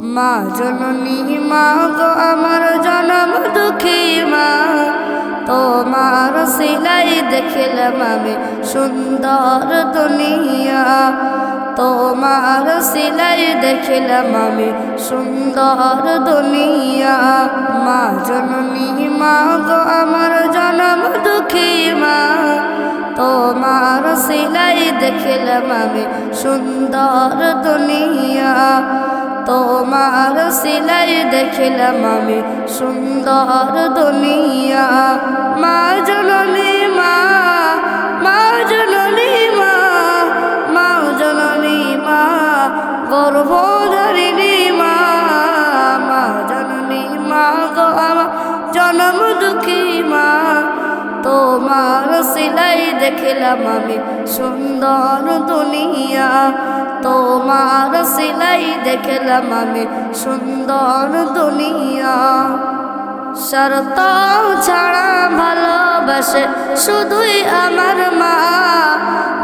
মা জননী, মা গো, আমার জনম দুঃখী মা। তোমার সিলাই দেখলাম আমি সুন্দর দুনিয়া। তোমার সিলাই দেখলাম আমি সুন্দর দুনিয়া। মা জননী, মা গো, আমার জনম দুঃখী মা। তোমার সিলাই দেখলাম আমি সুন্দর দুনিয়া। তোমার সিলাই দেখলাম আমি সুন্দর দুনিয়া। মা জননী দেখলাম আমি সুন্দর দুনিয়া। তোমার সিলাই দেখলাম আমি সুন্দর দুনিয়া। শরত ছাড়া ভালোবাসে শুধুই আমার মা।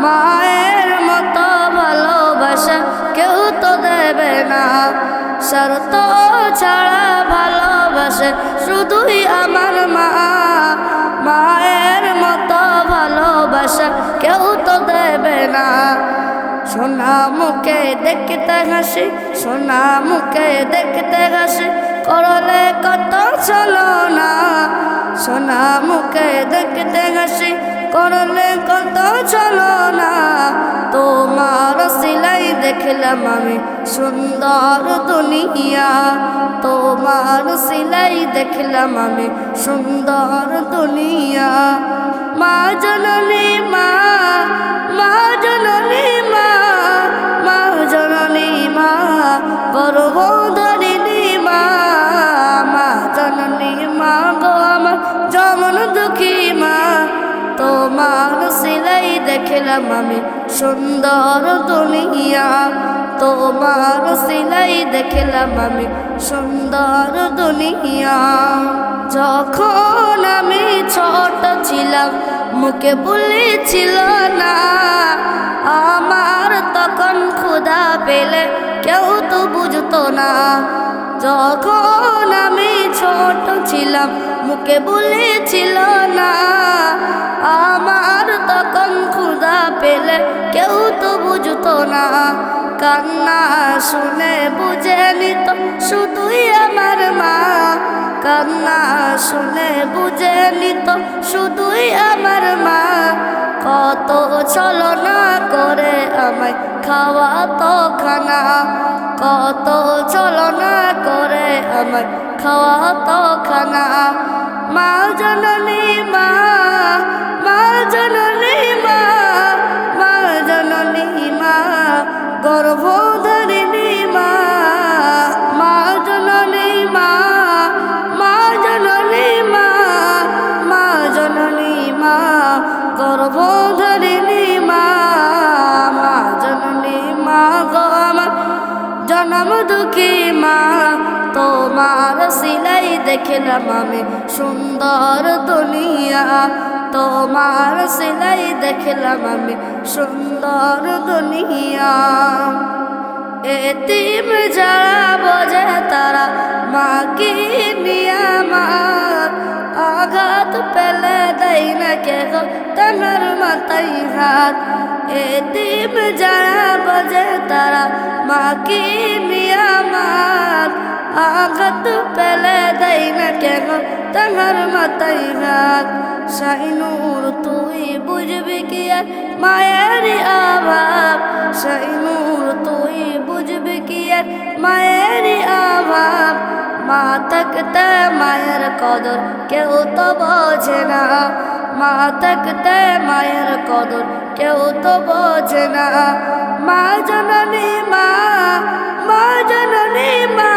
মায়ের মতো ভালোবাসা কেউ তো দেবে না। শরত ছাড়া ভালোবাসে শুধুই আমার মা। মায়ের না। সোনা মুখে দেখতে হাসি, সোনা মুখে দেখতে হাসি, করলে কত চলো না। সোনা মুখে দেখতে হাসি, করলে কত চলো না। তোমার সিলাই দেখলাম আমি সুন্দর দুনিয়া। তোমার সিলাই দেখলাম আমি সুন্দর দুনিয়া। মা জননী আমি সুন্দর দুনিয়া। তোমার সিলাই দেখলাম আমি, সুন্দর দুনিয়া। যখন আমি ছোট ছিলাম, মুখে বলেছিল না। আমার তখন ক্ষুধা পেলে কেউ তো বুঝতো না। যখন আমি ছোট ছিলাম, মুখে বলেছিল না। আমার ক্ষুধা পেলে কেউ তো বুঝতো না। কান্না শুনে বুঝে নিত শুধুই আমার মা। কান্না শুনে বুঝে নিত শুধুই আমার মা। কত ছলনা করে আমায় খাওয়া তো খানা। কত ছলনা করে আমায় খাওয়া তো খানা। মা জননী, মা দেখলাম আমি সুন্দর দুনিয়া। তোমার সিলাই দেখলাম আমি সুন্দর দুনিয়া। এতিম যারা বোঝে তারা মাকে নিয়ামাত আঘাত পেলে দেয় না কে গো তাহার মাথায় হাত। এতিম যারা বোঝে তারা মাকে নিয়ামাত আঘাত পেলে দেয় না কে গো তাহার মাথায় হাত। সাইনুর তুই বুঝবি কি আর? মায়ের অভাব। সাইনুর তুই বুঝবি কি আর? মায়ের অভাব। মা থাকতে মায়ের কদর কেউ তো বোঝে না। মা থাকতে মায়ের কদর কেউ তো বোঝে না। মা জননী মা মা জননী মা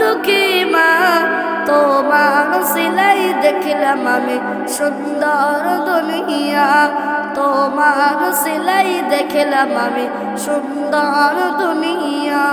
দুঃখী মা তোমার সিলাই দেখলাম আমি সুন্দর দুনিয়া। তোমার সিলাই দেখলাম আমি সুন্দর দুনিয়া।